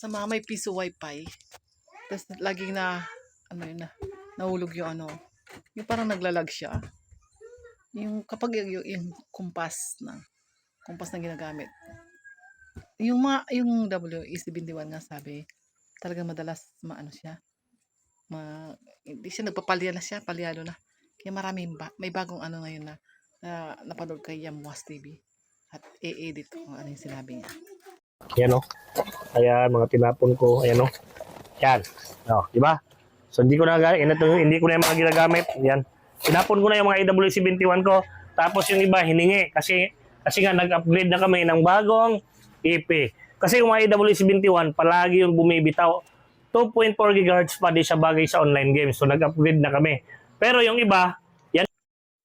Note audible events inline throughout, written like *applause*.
sa mga may piso wifi. Tapos laging na, ano yun na, nahulog yung ano, yung parang naglalag siya. Yung kapag yung, yung, kumpas na, kumpas na ginagamit. Yung mga, yung WE71 nga sabi, talagang madalas maano siya, ma, hindi siya nagpapalya na siya, palyado na. Kaya maraming ba, may bagong ano ngayon na, na napanood kay Yamwas TV at i-edit kung ano yung sinabi niya. Yan o. Ayan, mga tinapon ko. Ayan o. Yan. O, di ba? So, hindi ko na, yan, ito, hindi ko na yung mga ginagamit. Yan. Tinapon ko na yung mga AW71 ko. Tapos yung iba, hiningi. Kasi, kasi nga, nag-upgrade na kami ng bagong EP. Kasi yung mga AW71, palagi yung bumibitaw. 2.4 GHz pa di siya bagay sa online games. So, nag-upgrade na kami. Pero yung iba,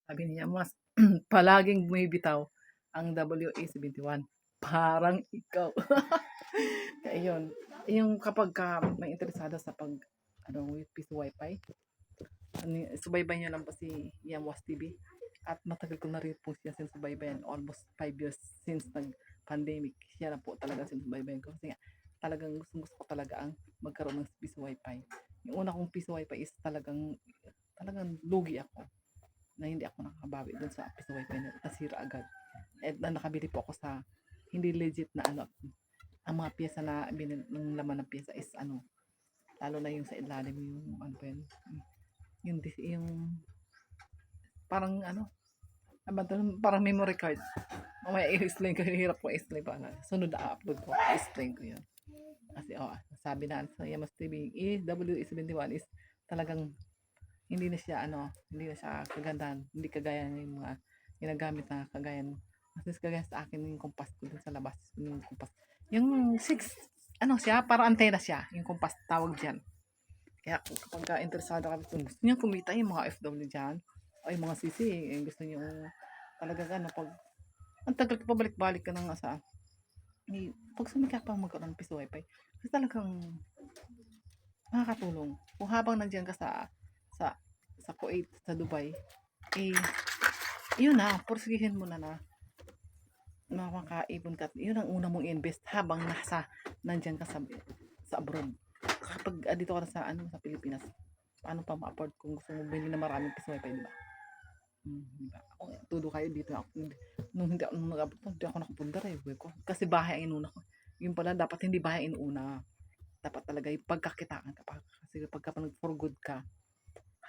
Sabi niya, mas *clears throat* palaging bumibitaw ang WA71. Parang ikaw. *laughs* Kaya yun. Yung kapag ka may interesado sa pag ano, with piso wifi, ano, subaybay niyo lang po si Yamwas TV. At matagal ko na rin po siya sinusubaybayan. Almost 5 years since nag-pandemic. Siya na po talaga sinusubaybayan ko. Kasi nga, talagang gusto, gusto ko talaga ang magkaroon ng piso wifi. Yung una kong piso wifi is talagang talagang lugi ako na hindi ako nakakabawi dun sa piso wifi na nasira agad. At na nakabili po ako sa hindi legit na ano, ang mga pyesa na binil, ng laman ng pyesa is ano, lalo na yung sa ilalim yung ano pa yun, yung, yung parang ano, ano parang memory card. Mamaya i-explain ko, hirap ko i-explain pa. Ano. Sunod na upload ko, i-explain ko yun. Kasi oh, sabi na sa Yamas TV, EW71 is talagang hindi na siya ano, hindi na siya kagandahan, hindi kagaya ng mga ginagamit na kagaya mas kagaya sa akin yung kumpas ko dun sa labas, yung kumpas. Yung six, ano siya, para antena siya, yung kumpas tawag diyan. Kaya kapag ka interesado ka, gusto niyo kumita yung mga FW diyan, o yung mga CC, yung gusto niyo talaga ano, pag ang tagal ka pabalik-balik ka nang sa eh, pag sumikap pa magkaroon ng piso wifi, kasi talagang makakatulong. Kung habang nandiyan ka sa sa sa Kuwait, sa Dubai, eh, yun na, porsigihin mo na na makakaipon ka. Yun ang una mong invest habang nasa, nandyan ka sa, sa abroad. Kapag ah, dito ka na sa, ano, sa Pilipinas, paano pa ma-afford kung gusto mo bilhin na maraming piso wifi, di ba? Hmm, di ba? Ako, tudo kayo dito ako. Nung hindi ako nag-abot, hindi ako nakapundar eh. Buhay ko. Kasi bahay ang inuna ko. Yun pala, dapat hindi bahay inuna. Dapat talaga yung pagkakitaan ka pa. Kasi pagka nag for good ka,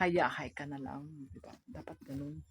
hayahay ka na lang. Di ba? Dapat ganun.